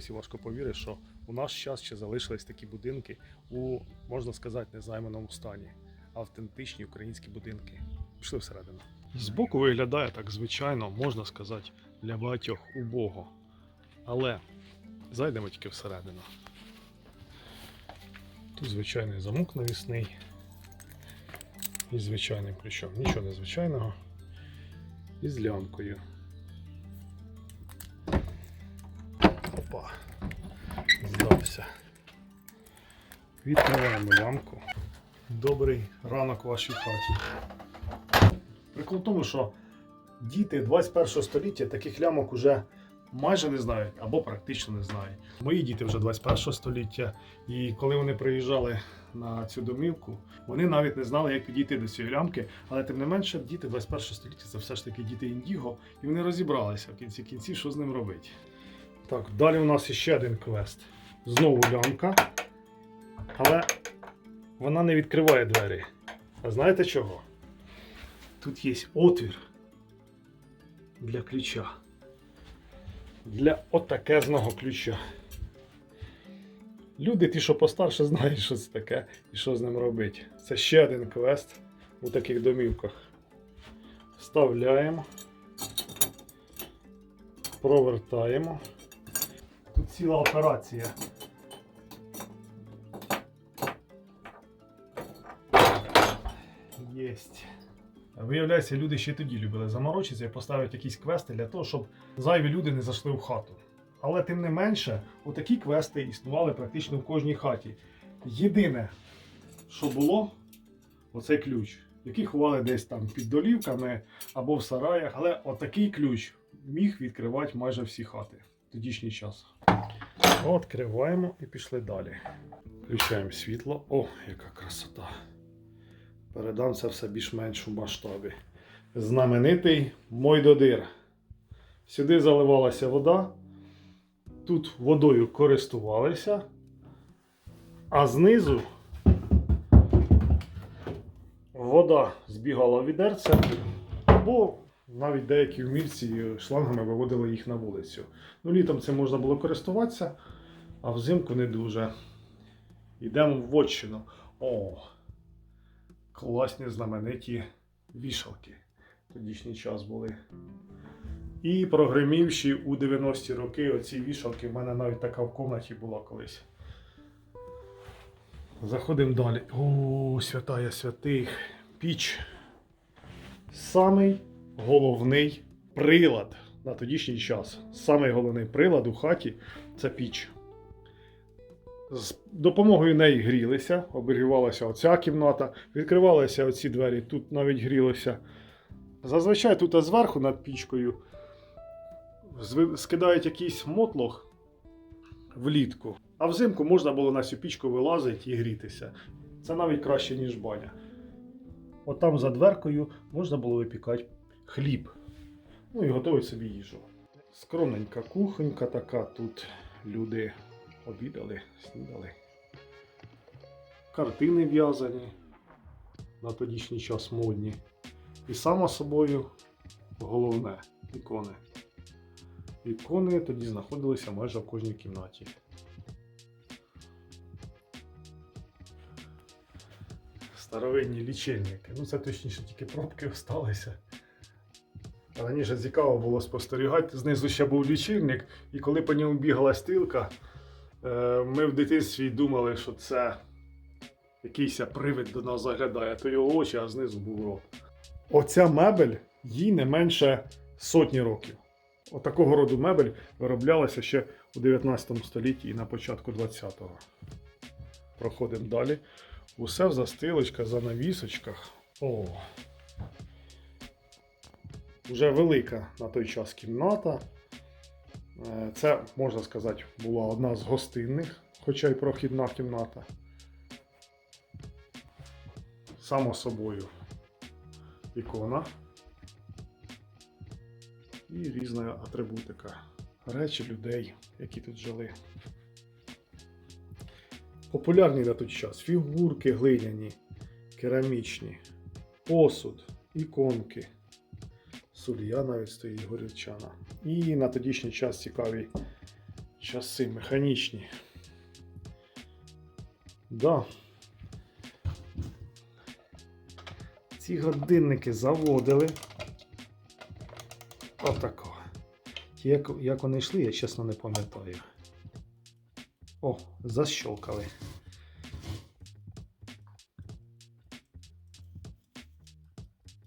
досі важко повірити, що у наш час ще залишились такі будинки у, можна сказати, незайманому стані. Автентичні українські будинки. Пішли всередину. Збоку виглядає так звичайно, можна сказати, для багатьох убого. Але зайдемо тільки всередину. Тут звичайний замок навісний. І звичайним ключом. Нічого незвичайного. І з лямкою. Відкриваємо лямку. Добрий ранок вашій хаті. Прикол в тому, що діти 21 століття таких лямок уже майже не знають або практично не знають. Мої діти вже 21 століття, і коли вони приїжджали на цю домівку, вони навіть не знали, як підійти до цієї лямки, але тим не менше, діти 21 століття це все ж таки діти індіго, і вони розібралися в кінці кінці, що з ним робити. Так, далі у нас ще один квест. Знову лямка, але вона не відкриває двері. А знаєте чого? Тут є отвір для ключа. Для отакезного ключа. Люди, ті, що постарше, знають, що це таке і що з ним робити. Це ще один квест у таких домівках. Вставляємо, провертаємо. Тут ціла операція. Єсть. Виявляється, люди ще тоді любили заморочитися і поставити якісь квести для того, щоб зайві люди не зайшли в хату. Але тим не менше, отакі квести існували практично в кожній хаті. Єдине, що було, оцей ключ, який ховали десь там під долівками або в сараях, але отакий ключ міг відкривати майже всі хати в тодішній час. Відкриваємо і пішли далі. Включаємо світло. О, яка красота! Передам це все більш-менш у масштабі. Знаменитий Мойдодир. Сюди заливалася вода. Тут водою користувалися, а знизу вода збігала в відерце, або навіть деякі вмільці шлангами виводили їх на вулицю. Ну, літом цим можна було користуватися, а взимку не дуже. Йдемо в вотчину. О! Класні знамениті вішалки. Тодішній час були. І прогремівші у 90-ті роки оці вішалки. в мене навіть така в кімнаті була колись. Заходимо далі. О, святая святих. Піч. Самий головний прилад на тодішній час. Самий головний прилад у хаті це піч. З допомогою неї грілися, обігрівалася оця кімната, відкривалися оці двері, тут навіть грілося. Зазвичай тут зверху над пічкою скидають якийсь мотлох влітку, а взимку можна було на цю пічку вилазити і грітися. Це навіть краще, ніж баня. От там за дверкою можна було випікати хліб. Ну і готувати собі їжу. Скромненька кухонька така тут люди обідали, снідали. Картини в'язані на тодішній час модні. І само собою головне ікони. Ікони тоді знаходилися майже в кожній кімнаті. Старовинні лічильники. Ну це точніше тільки пробки залишилися. Раніше цікаво було спостерігати. Знизу ще був лічильник, і коли по ньому бігала стрілка, ми в дитинстві думали, що це якийсь привид до нас заглядає, то його очі, а знизу був рот. Оця мебель їй не менше сотні років. Отакого роду мебель вироблялася ще у 19 столітті і на початку 20-го. Проходимо далі. Усе в застилочках, занавісочках. О! Вже велика на той час кімната. Е, Це, можна сказати, була одна з гостинних, хоча й прохідна кімната. Само собою ікона і різна атрибутика. Речі людей, які тут жили. Популярні на той час фігурки глиняні, керамічні, посуд, іконки. Сулія навіть стоїть горілчана. І на тодішній час цікаві Часи механічні. Да. Ці годинники заводили. Отако. Як, як вони йшли, я чесно не пам'ятаю. О, защолкали.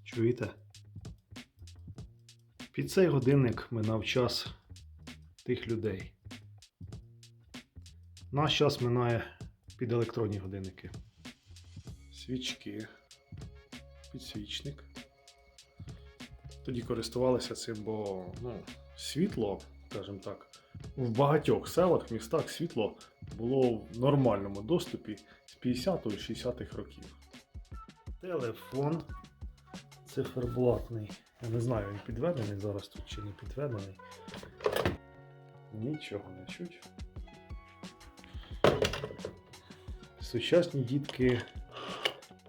Чуєте? Під цей годинник минав час тих людей. Наш час минає під електронні годинники. Свічки. Підсвічник. Тоді користувалися цим, бо ну, світло, скажімо так, в багатьох селах, містах світло було в нормальному доступі з 50-60-х років. Телефон циферблатний. Я не знаю, він підведений зараз тут чи не підведений. Нічого не чуть. Сучасні дітки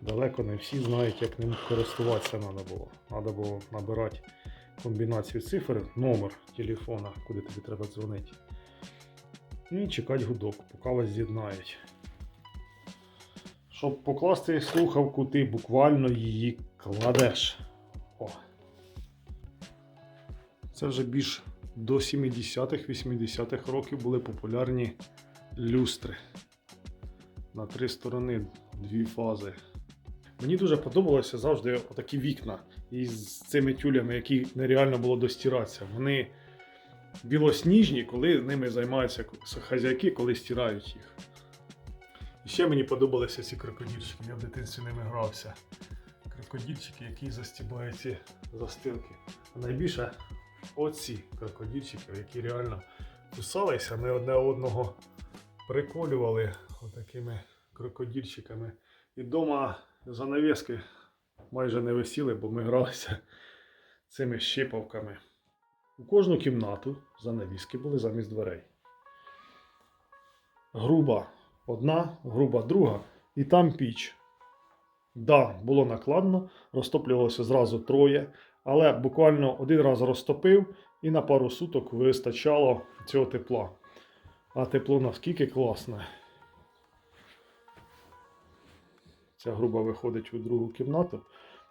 далеко не всі знають, як ним користуватися треба було. Треба було набирати комбінацію цифр, номер телефона, куди тобі треба дзвонити. І чекати гудок, поки вас з'єднають. Щоб покласти слухавку, ти буквально її кладеш. О. Це вже більш до 70-х, 80-х років були популярні люстри. На три сторони, дві фази. Мені дуже подобалося завжди отакі вікна із цими тюлями, які нереально було достиратися. Вони білосніжні, коли ними займаються хазяйки, коли стирають їх. Ще мені подобалися ці крокодильчики, я в дитинстві ними грався. Крокодильчики, які застібають ці застилки. А найбільше оці крокодильчики, які реально кусалися, ми одне одного приколювали отакими крокодильчиками. І вдома занавіски майже не висіли, бо ми гралися цими щипавками. У кожну кімнату занавіски були замість дверей. Груба одна, груба друга, і там піч. Да, було накладно, розтоплювалося зразу троє, але буквально один раз розтопив і на пару суток вистачало цього тепла. А тепло наскільки класне. Ця груба виходить у другу кімнату.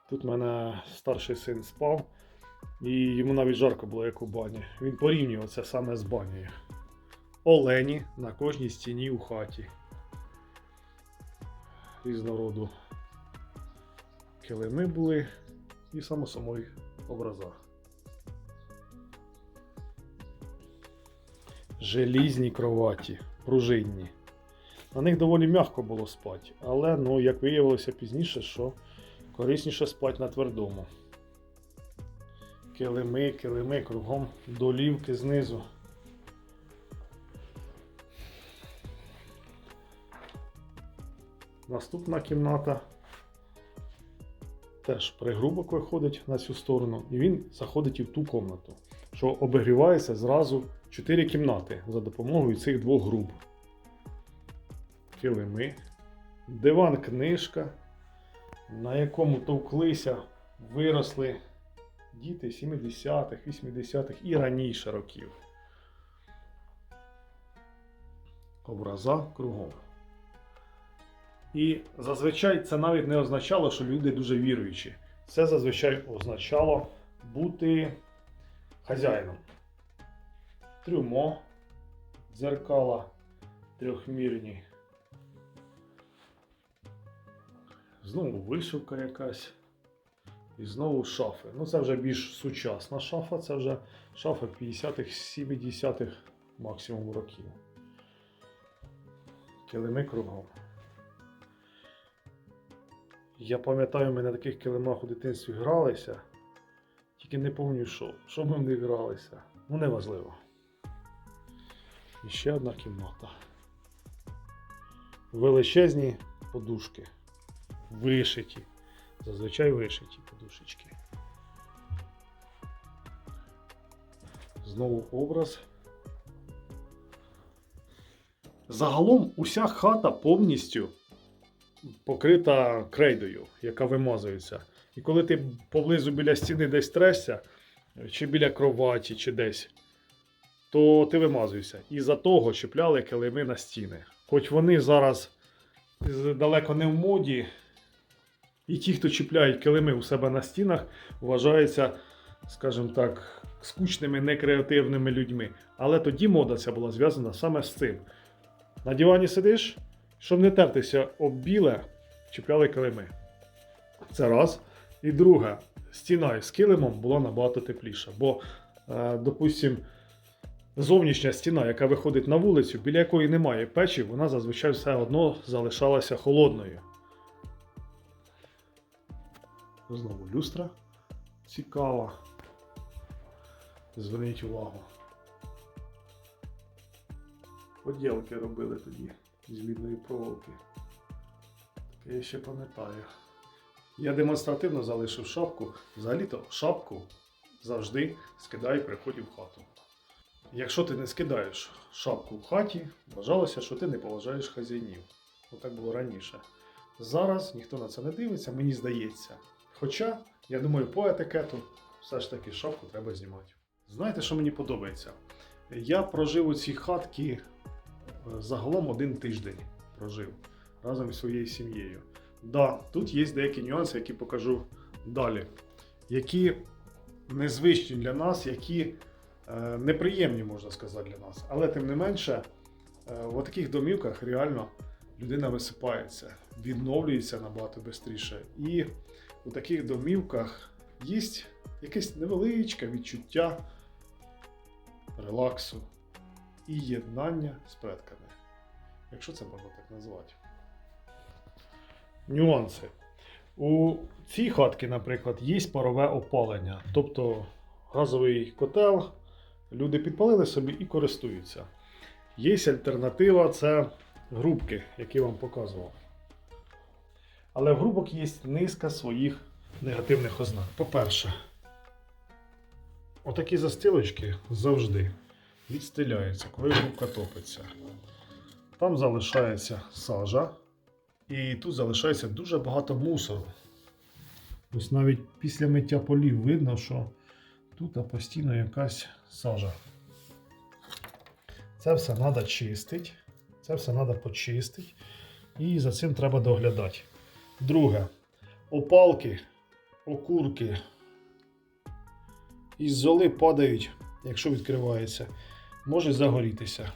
Тут в мене старший син спав, і йому навіть жарко було, як у бані. Він порівнював це саме з банею. Олені на кожній стіні у хаті. Різного килими були і само собою образа. Желізні кроваті, пружинні. На них доволі м'яко було спати, але ну, як виявилося пізніше, що корисніше спати на твердому. Килими, килими, кругом долівки знизу. Наступна кімната теж пригрубок виходить на цю сторону, і він заходить і в ту кімнату, що обігрівається зразу 4 кімнати за допомогою цих двох груб. Килими, диван книжка, на якому товклися, виросли діти 70-х, 80-х і раніше років. Образа кругом. І зазвичай це навіть не означало, що люди дуже віруючі. Це зазвичай означало бути хазяїном. Трюмо, дзеркала трьохмірні. Знову вишивка якась. І знову шафи. Ну це вже більш сучасна шафа, це вже шафа 50-х, 70-х максимум років. Килими кругом. Я пам'ятаю, ми на таких килимах у дитинстві гралися. Тільки не пам'ятаю, що. Що ми в них гралися. Ну, неважливо. І ще одна кімната. Величезні подушки. Вишиті. Зазвичай вишиті подушечки. Знову образ. Загалом уся хата повністю покрита крейдою, яка вимазується. І коли ти поблизу біля стіни десь тресся, чи біля кроваті, чи десь, то ти вимазуєшся. І за того чіпляли килими на стіни. Хоч вони зараз далеко не в моді, і ті, хто чіпляють килими у себе на стінах, вважаються, скажімо так, скучними, некреативними людьми. Але тоді мода ця була зв'язана саме з цим. На дивані сидиш, щоб не тертися об біле, чіпляли килими. Це раз. І друге, стіна із килимом була набагато тепліша. Бо, е, допустим, зовнішня стіна, яка виходить на вулицю, біля якої немає печі, вона зазвичай все одно залишалася холодною. Знову люстра цікава. Зверніть увагу. Поділки робили тоді з мідної проволоки. Таке я ще пам'ятаю. Я демонстративно залишив шапку. Взагалі-то шапку завжди скидай при вході в хату. Якщо ти не скидаєш шапку в хаті, вважалося, що ти не поважаєш хазяїнів. Отак було раніше. Зараз ніхто на це не дивиться, мені здається. Хоча, я думаю, по етикету все ж таки шапку треба знімати. Знаєте, що мені подобається? Я прожив у цій хатці загалом один тиждень прожив разом із своєю сім'єю. Да, тут є деякі нюанси, які покажу далі, які незвичні для нас, які е, неприємні, можна сказати, для нас. Але тим не менше, е, в таких домівках реально людина висипається, відновлюється набагато швидше. І у таких домівках є якесь невеличке відчуття релаксу і єднання з предками, якщо це можна так назвати. Нюанси. У цій хатці, наприклад, є парове опалення, тобто газовий котел, люди підпалили собі і користуються. Є альтернатива це грубки, які я вам показував. Але в грубок є низка своїх негативних ознак. По-перше, отакі застилочки завжди відстиляються, коли грубка топиться. Там залишається сажа, і тут залишається дуже багато мусору. Ось навіть після миття полів видно, що тут постійно якась сажа. Це все треба чистити. Це все треба почистити. І за цим треба доглядати. Друге, опалки, окурки із золи падають, якщо відкривається, може загорітися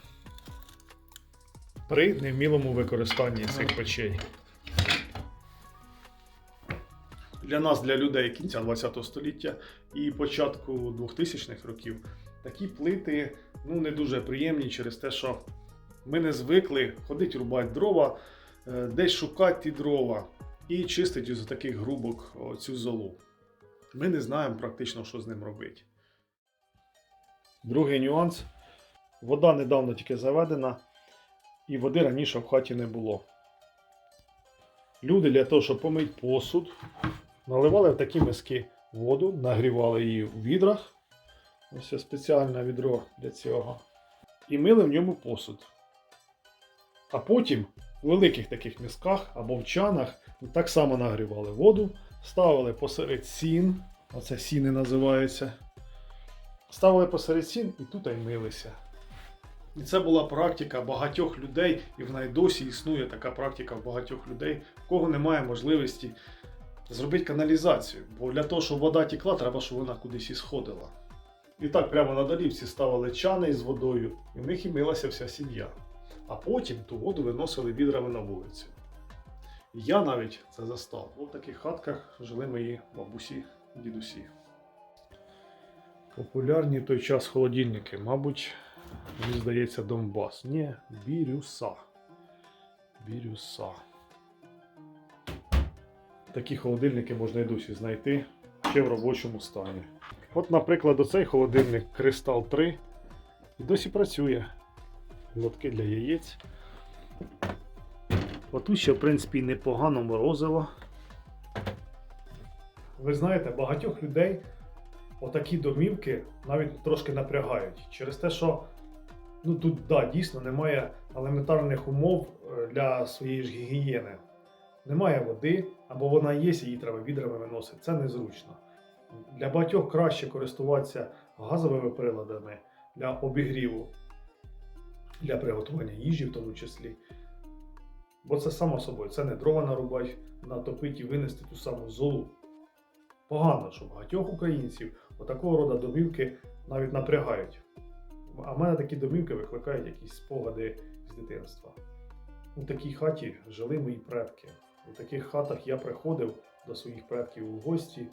при невмілому використанні цих печей. Для нас, для людей кінця 20 століття і початку 2000-х років, такі плити ну, не дуже приємні через те, що ми не звикли ходити рубати дрова, е, десь шукати ті дрова і чистити з таких грубок цю золу. Ми не знаємо практично, що з ним робити. Другий нюанс. Вода недавно тільки заведена, і води раніше в хаті не було. Люди для того, щоб помити посуд, наливали в такі миски воду, нагрівали її в відрах. Ось спеціальне відро для цього. І мили в ньому посуд. А потім в великих таких мисках або в чанах так само нагрівали воду, ставили посеред сін, оце сіни називаються. Ставили посеред сін і тут і милися. І це була практика багатьох людей, і вона й досі існує така практика в багатьох людей, в кого немає можливості зробити каналізацію. Бо для того, щоб вода текла, треба, щоб вона кудись і сходила. І так прямо на долівці ставили чани з водою, і в них і милася вся сім'я. А потім ту воду виносили відрами на вулицю. Я навіть це застав. У таких хатках жили мої бабусі, дідусі. Популярні в той час холодильники, мабуть, мені здається, Донбас. Ні, Бірюса. Бірюса. Такі холодильники можна і досі знайти ще в робочому стані. От, наприклад, оцей холодильник Кристал 3 і досі працює. Лотки для яєць. Отут ще, в принципі, непогано морозиво. Ви знаєте, багатьох людей отакі домівки навіть трошки напрягають. Через те, що ну, тут да, дійсно немає елементарних умов е, для своєї ж гігієни. Немає води, або вона є, її треба відрами виносити. Це незручно. Для багатьох краще користуватися газовими приладами, для обігріву, для приготування їжі в тому числі. Бо це само собою, це не дрова нарубай, натопити і винести ту саму золу. Погано, що багатьох українців отакого роду домівки навіть напрягають. А в мене такі домівки викликають якісь спогади з дитинства. У такій хаті жили мої предки. У таких хатах я приходив до своїх предків у гості.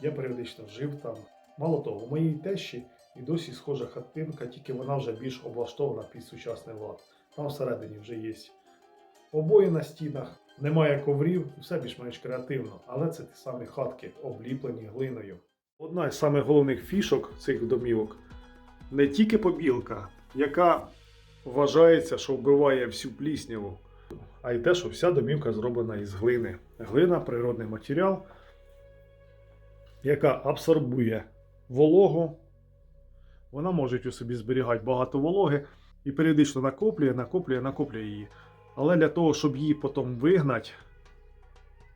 Я періодично жив там. Мало того, у моїй тещі і досі схожа хатинка, тільки вона вже більш облаштована під сучасний лад. Там всередині вже є обої на стінах, немає коврів, все більш-менш креативно, але це ті самі хатки, обліплені глиною. Одна з самих головних фішок цих домівок не тільки побілка, яка вважається, що вбиває всю плісняву, а й те, що вся домівка зроблена із глини. Глина природний матеріал, яка абсорбує вологу. Вона може у собі зберігати багато вологи і періодично накоплює, накоплює, накоплює її. Але для того, щоб її потім вигнати,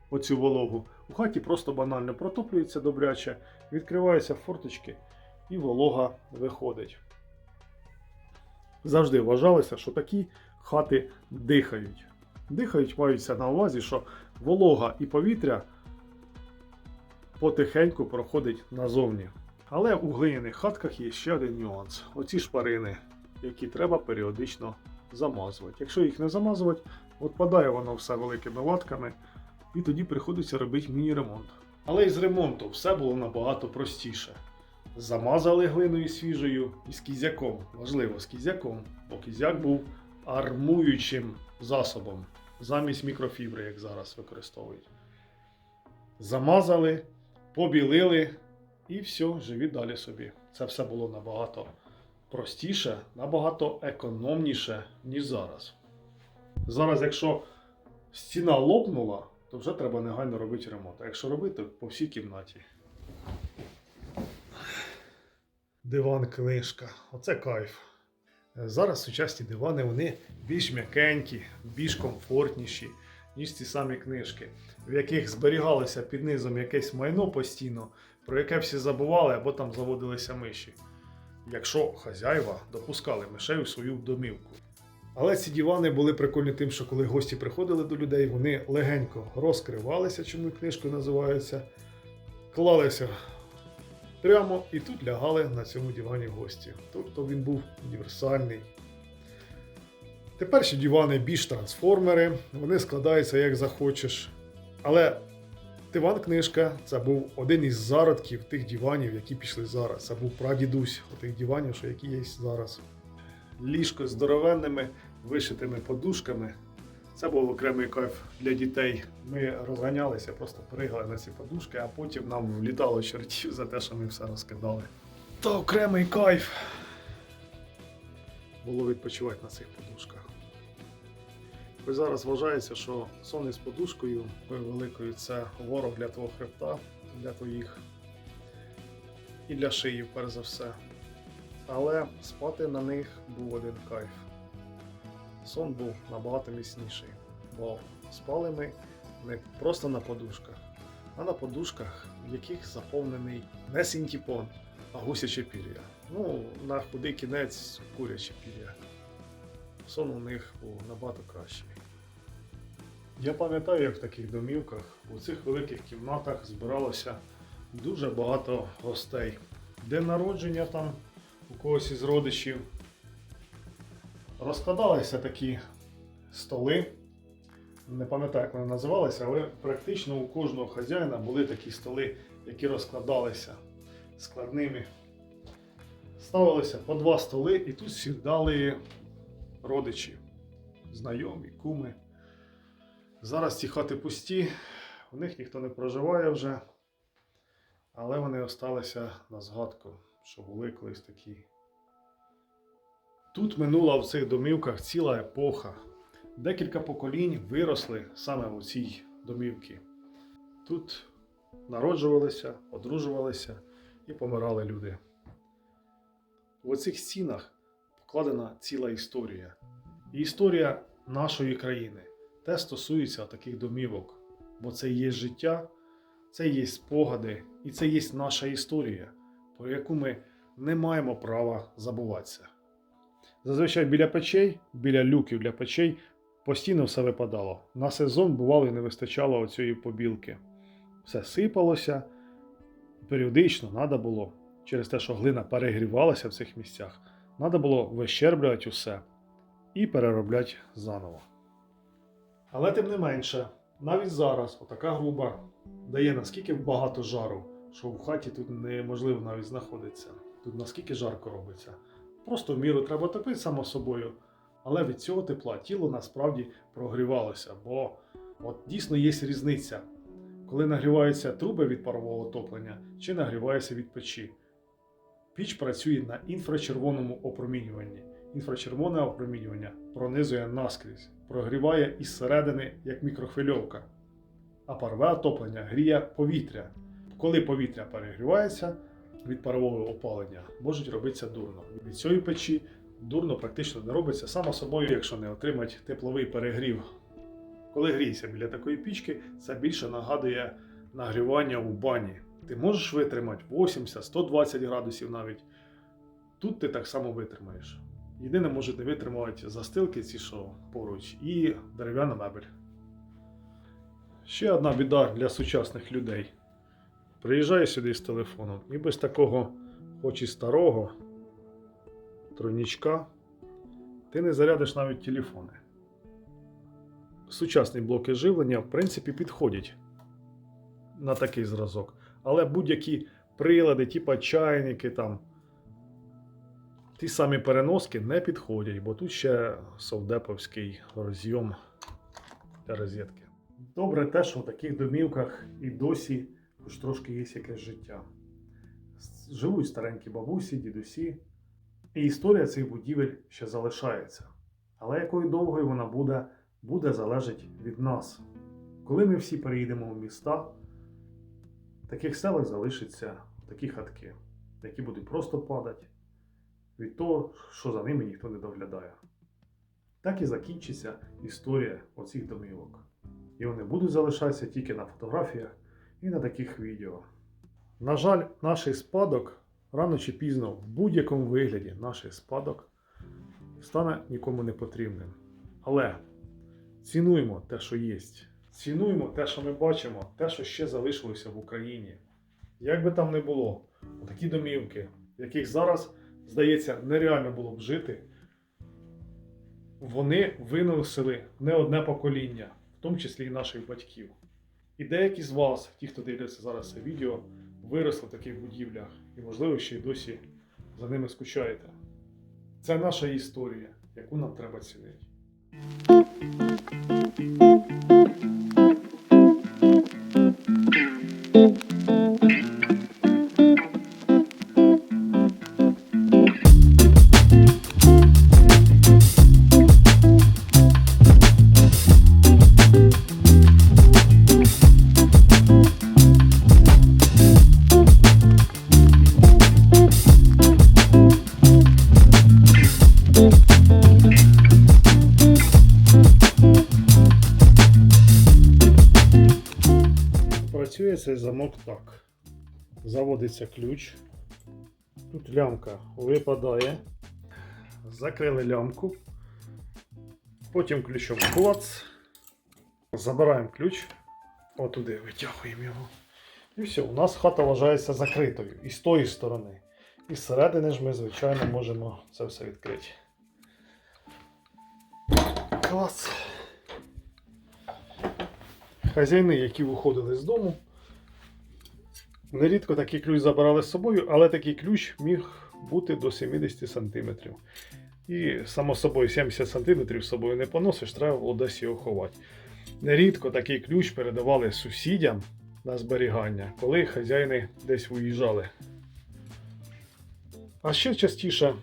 оцю вологу, у хаті просто банально протоплюється добряче, відкриваються форточки і волога виходить. Завжди вважалося, що такі хати дихають. Дихають, маються на увазі, що волога і повітря потихеньку проходить назовні. Але у глиняних хатках є ще один нюанс: оці шпарини, які треба періодично замазувати. Якщо їх не замазувати, відпадає воно все великими латками, і тоді приходиться робити міні-ремонт. Але із ремонту все було набагато простіше. Замазали глиною свіжою і з кізяком. Важливо, з кізяком, бо кізяк був армуючим засобом замість мікрофібри, як зараз використовують. Замазали, побілили і все, живі далі собі. Це все було набагато простіше, набагато економніше, ніж зараз. Зараз, якщо стіна лопнула, то вже треба негайно робити ремонт. А якщо робити, то по всій кімнаті. Диван книжка. Оце кайф. Зараз сучасні дивани вони більш м'якенькі, більш комфортніші, ніж ці самі книжки, в яких зберігалося під низом якесь майно постійно, про яке всі забували або там заводилися миші якщо хазяїва допускали мишей у свою домівку. Але ці дивани були прикольні тим, що коли гості приходили до людей, вони легенько розкривалися, чому книжкою називаються, клалися прямо і тут лягали на цьому дивані гості. Тобто він був універсальний. Тепер ще дивани більш трансформери, вони складаються як захочеш. Але Диван книжка це був один із зародків тих диванів, які пішли зараз. Це був прадідусь тих диванів, що які є зараз. Ліжко з здоровенними вишитими подушками. Це був окремий кайф для дітей. Ми розганялися, просто пригали на ці подушки, а потім нам влітало чертів за те, що ми все розкидали. Та окремий кайф було відпочивати на цих подушках. Ось зараз вважається, що сон із подушкою великою це ворог для твого хребта, для твоїх і для шиї, перш за все. Але спати на них був один кайф. Сон був набагато міцніший, бо спали ми не просто на подушках, а на подушках, в яких заповнений не синтіпон, а гусяче пір'я. Ну, на худий кінець куряче пір'я сон у них був набагато кращий. Я пам'ятаю, як в таких домівках у цих великих кімнатах збиралося дуже багато гостей. День народження там у когось із родичів. Розкладалися такі столи. Не пам'ятаю, як вони називалися, але практично у кожного хазяїна були такі столи, які розкладалися складними. Ставилися по два столи і тут сідали родичі, знайомі, куми. Зараз ці хати пусті, в них ніхто не проживає вже, але вони осталися на згадку, що були колись такі. Тут минула в цих домівках ціла епоха. Декілька поколінь виросли саме у цій домівці. Тут народжувалися, одружувалися і помирали люди. В оцих стінах покладена ціла історія. І історія нашої країни. Те стосується таких домівок. Бо це є життя, це є спогади, і це є наша історія, про яку ми не маємо права забуватися. Зазвичай біля печей, біля люків для печей постійно все випадало. На сезон бувало і не вистачало оцієї побілки. Все сипалося, періодично треба було, через те, що глина перегрівалася в цих місцях, треба було вищерблювати усе і переробляти заново. Але тим не менше, навіть зараз отака груба дає наскільки багато жару, що в хаті тут неможливо навіть знаходитися. Тут наскільки жарко робиться. Просто в міру треба топити само собою. Але від цього тепла тіло насправді прогрівалося, бо от дійсно є різниця, коли нагріваються труби від парового отоплення чи нагрівається від печі. Піч працює на інфрачервоному опромінюванні. Інфрачервоне опромінювання пронизує наскрізь, прогріває із середини як мікрохвильовка. А парове отоплення гріє повітря. Коли повітря перегрівається від парового опалення, можуть робитися дурно. Від цієї печі дурно практично не робиться само собою, якщо не отримати тепловий перегрів. Коли грієшся біля такої пічки, це більше нагадує нагрівання у бані. Ти можеш витримати 80-120 градусів навіть. Тут ти так само витримаєш. Єдине може не витримувати застилки, ці що поруч, і дерев'яна мебель. Ще одна біда для сучасних людей. Приїжджає сюди з телефоном і без такого, хоч і старого тройнічка, ти не зарядиш навіть телефони. Сучасні блоки живлення, в принципі, підходять на такий зразок. Але будь-які прилади, типа чайники, там, ті самі переноски не підходять, бо тут ще совдеповський розйом для розетки. Добре те, що в таких домівках і досі хоч трошки є якесь життя. Живуть старенькі бабусі, дідусі, і історія цих будівель ще залишається. Але якою довгою вона буде, буде залежить від нас. Коли ми всі переїдемо в міста, в таких селах залишаться такі хатки, які будуть просто падати від того, що за ними ніхто не доглядає. Так і закінчиться історія оцих домівок. І вони будуть залишатися тільки на фотографіях і на таких відео. На жаль, наш спадок рано чи пізно в будь-якому вигляді наш спадок стане нікому не потрібним. Але цінуємо те, що є. Цінуємо те, що ми бачимо, те, що ще залишилося в Україні. Як би там не було, такі домівки, в яких зараз, здається, нереально було б жити, вони виносили не одне покоління, в тому числі і наших батьків. І деякі з вас, ті, хто дивляться зараз це відео, виросли в таких будівлях і, можливо, ще й досі за ними скучаєте. Це наша історія, яку нам треба цінити. Так. Заводиться ключ. Тут лямка випадає. Закрили лямку. Потім ключом клац. Забираємо ключ. Отуди витягуємо його. І все, у нас хата вважається закритою. І з тої сторони. І зсередини ж ми, звичайно, можемо це все відкрити. Клас. Хазяїни, які виходили з дому, нерідко такий ключ забирали з собою, але такий ключ міг бути до 70 см. І, само собою, 70 см з собою не поносиш, треба було десь його ховати. Нерідко такий ключ передавали сусідям на зберігання, коли хазяїни десь виїжджали. А ще частіше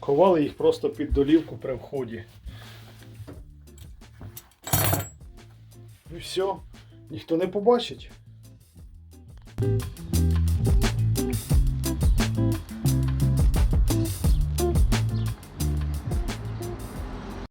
ховали їх просто під долівку при вході. І все, ніхто не побачить.